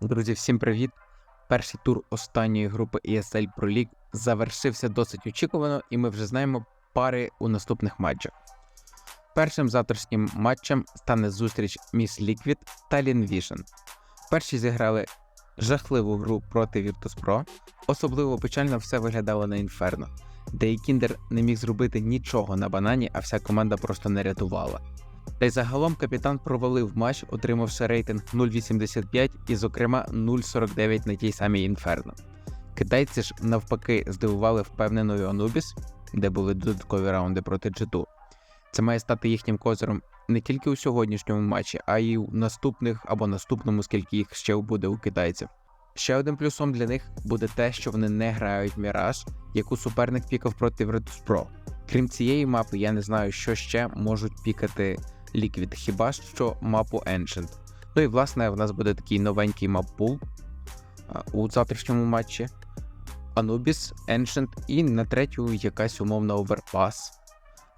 Друзі, всім привіт! Перший тур останньої групи ESL Pro League завершився досить очікувано, і ми вже знаємо пари у наступних матчах. Першим завтрашнім матчем стане зустріч Miss Liquid та Lin Перші зіграли жахливу гру проти Virtus.pro. Особливо печально все виглядало на Inferno, де і Кіндер не міг зробити нічого на банані, а вся команда просто не рятувала. Та й загалом капітан провалив матч, отримавши рейтинг 0.85 і, зокрема, 0.49 на тій самій Інферно. Китайці ж навпаки здивували впевненою Анубіс, де були додаткові раунди проти G2. Це має стати їхнім козиром не тільки у сьогоднішньому матчі, а й у наступних або наступному, скільки їх ще буде у китайців. Ще одним плюсом для них буде те, що вони не грають Міраж, яку суперник пікав проти Virtus.pro. Крім цієї мапи, я не знаю, що ще можуть пікати Liquid, хіба що мапу Ancient. Ну і власне в нас буде такий новенький маппул у завтрашньому матчі. Anubis, Ancient і на третю якась умовна Overpass,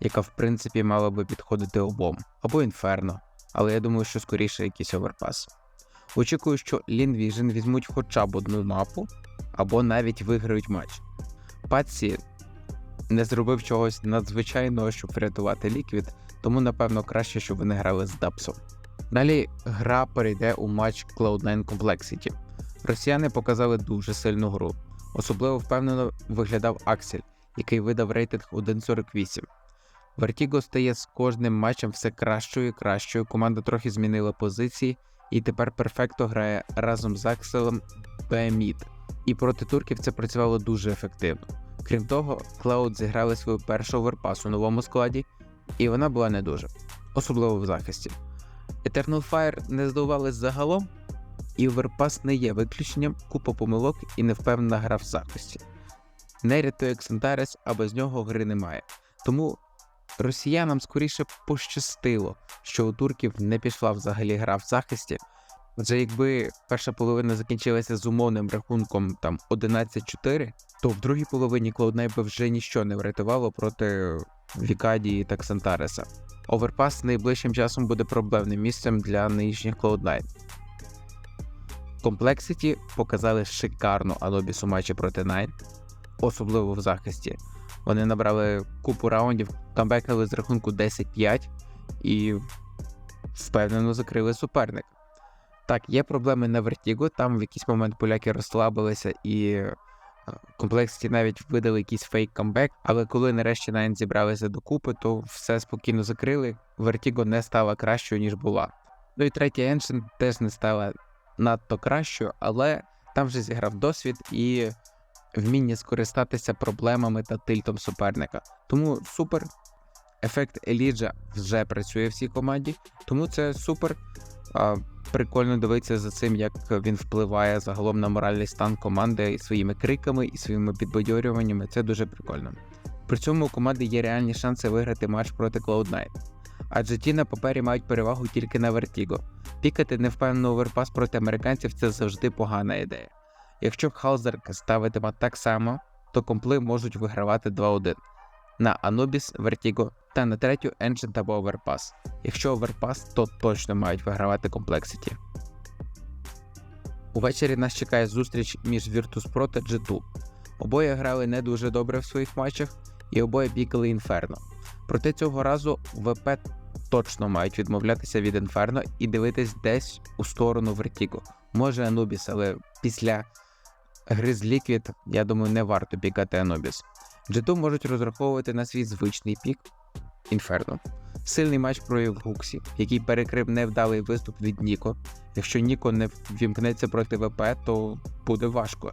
яка в принципі мала би підходити обом, або Inferno, але я думаю, що скоріше якийсь Overpass. Очікую, що Vision візьмуть хоча б одну мапу, або навіть виграють матч. Патсі не зробив чогось надзвичайного, щоб врятувати Liquid, тому напевно краще, щоб вони грали з Дапсом. Далі гра перейде у матч Cloud9 Complexity. Росіяни показали дуже сильну гру. Особливо впевнено виглядав Аксель, який видав рейтинг 1.48. Vertigo стає з кожним матчем все кращою і кращою. Команда трохи змінила позиції, і тепер перфекто грає разом з Акселем Бемід. І проти турків це працювало дуже ефективно. Крім того, Cloud зіграли свою першу оверпас у новому складі, і вона була не дуже, особливо в захисті. Eternal Fire не здивувались загалом, і Overpass не є виключенням, купа помилок і невпевнена гра в захисті. Не рятує Xantares, а без нього гри немає. Тому росіянам скоріше пощастило, що у турків не пішла взагалі гра в захисті. Адже якби перша половина закінчилася з умовним рахунком там 11-4, то в другій половині Cloud9 би вже ніщо не врятувало проти Вікадії та Ксантареса. Оверпас найближчим часом буде проблемним місцем для нинішніх Cloud9. Complexity показали шикарну Анобіс у матчі проти Nine, особливо в захисті. Вони набрали купу раундів, камбекали з рахунку 10-5 і впевнено закрили суперника. Так, є проблеми на Vertigo, там в якийсь момент поляки розслабилися і Complexity навіть видали якийсь фейк камбек, але коли нарешті Nine зібралися докупи, то все спокійно закрили. Vertigo не стала кращою, ніж була. Ну і третя Ancient теж не стала надто кращою, але там вже зіграв досвід і вміння скористатися проблемами та тильтом суперника. Тому супер. Ефект Еліджа вже працює в цій команді, тому це супер. Прикольно дивитися за цим, як він впливає загалом на моральний стан команди і своїми криками і своїми підбадьорюваннями. Це дуже прикольно. При цьому у команди є реальні шанси виграти матч проти Cloud9. Адже ті на папері мають перевагу тільки на Vertigo. Пікати невпевнений оверпас проти американців це завжди погана ідея. Якщо Халзер ставитиме так само, то компли можуть вигравати 2-1 на Anubis, Vertigo та на третю Ancient або Overpass. Якщо Overpass, то точно мають вигравати Complexity. Увечері нас чекає зустріч між Virtus.pro та G2. Обоє грали не дуже добре в своїх матчах, і обоє пікали Inferno. Проте цього разу ВП точно мають відмовлятися від Inferno і дивитись десь у сторону Vertigo. Може Anubis, але після гри з Liquid, я думаю, не варто пікати Anubis. G2 можуть розраховувати на свій звичний пік Інферно. Сильний матч проявив Гуксі, який перекрив невдалий виступ від Ніко. Якщо Ніко не ввімкнеться проти ВП, то буде важко.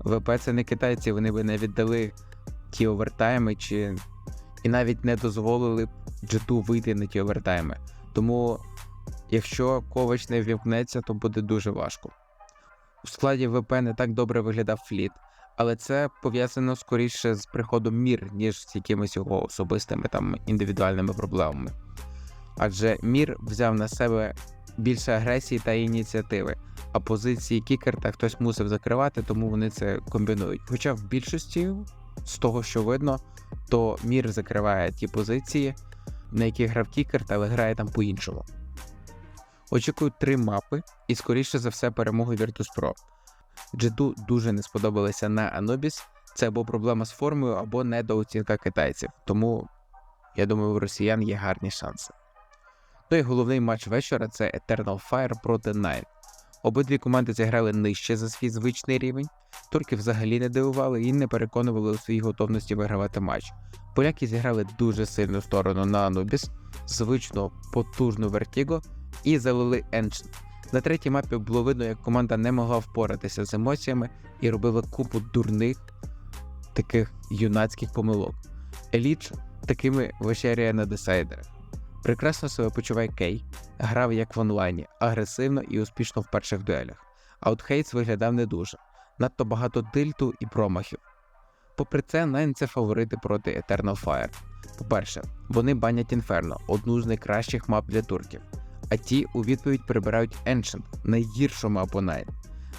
ВП це не китайці, вони би не віддали ті овертайми чи і навіть не дозволили G2 вийти на ті овертайми. Тому, якщо Ковач не ввімкнеться, то буде дуже важко. У складі ВП не так добре виглядав фліт але це пов'язано скоріше з приходом мір, ніж з якимись його особистими там індивідуальними проблемами. Адже мір взяв на себе більше агресії та ініціативи, а позиції кікер та хтось мусив закривати, тому вони це комбінують. Хоча в більшості, з того, що видно, то мір закриває ті позиції, на які грав кікер, але грає там по-іншому. Очікую три мапи і, скоріше за все, перемогу Virtus.pro. Джиту дуже не сподобалися на Anubis. Це або проблема з формою, або недооцінка китайців. Тому я думаю, у росіян є гарні шанси. Ну і головний матч вечора це Eternal Fire проти Nine. Обидві команди зіграли нижче за свій звичний рівень. Турки взагалі не дивували і не переконували у своїй готовності вигравати матч. Поляки зіграли дуже сильну сторону на Anubis, звичну потужну Vertigo і залили Ancient. На третій мапі було видно, як команда не могла впоратися з емоціями і робила купу дурних таких юнацьких помилок. Еліч такими вечеряє на десайдерах. Прекрасно себе почуває Кей, грав як в онлайні, агресивно і успішно в перших дуелях. А от Хейтс виглядав не дуже, надто багато тильту і промахів. Попри це, Nine – це фаворити проти Eternal Fire. По-перше, вони банять Inferno, одну з найкращих мап для турків, а ті у відповідь прибирають Ancient, найгіршу мапу Nine.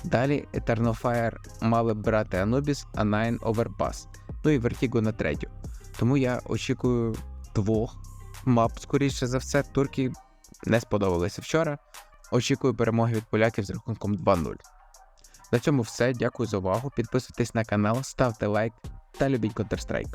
Далі Eternal Fire мали б брати Anubis, а Nine Overpass, ну і Vertigo на третю. Тому я очікую двох мап, скоріше за все, турки не сподобалися вчора. Очікую перемоги від поляків з рахунком 2-0. На цьому все. Дякую за увагу. Підписуйтесь на канал, ставте лайк та любіть Counter-Strike.